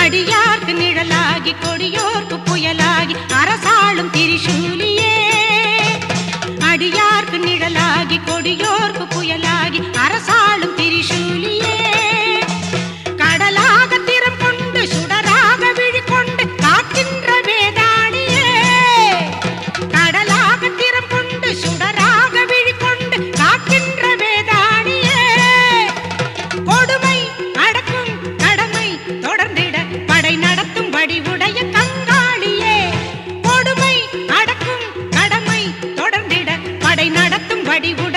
அடியார்க்கு நிழலாகி கொடியோர்க்கு புயலாகி அரசாளும் திரிசூலியே. அடியார்க்கு நிழலாகி கொடியோர்க்கு வடிவு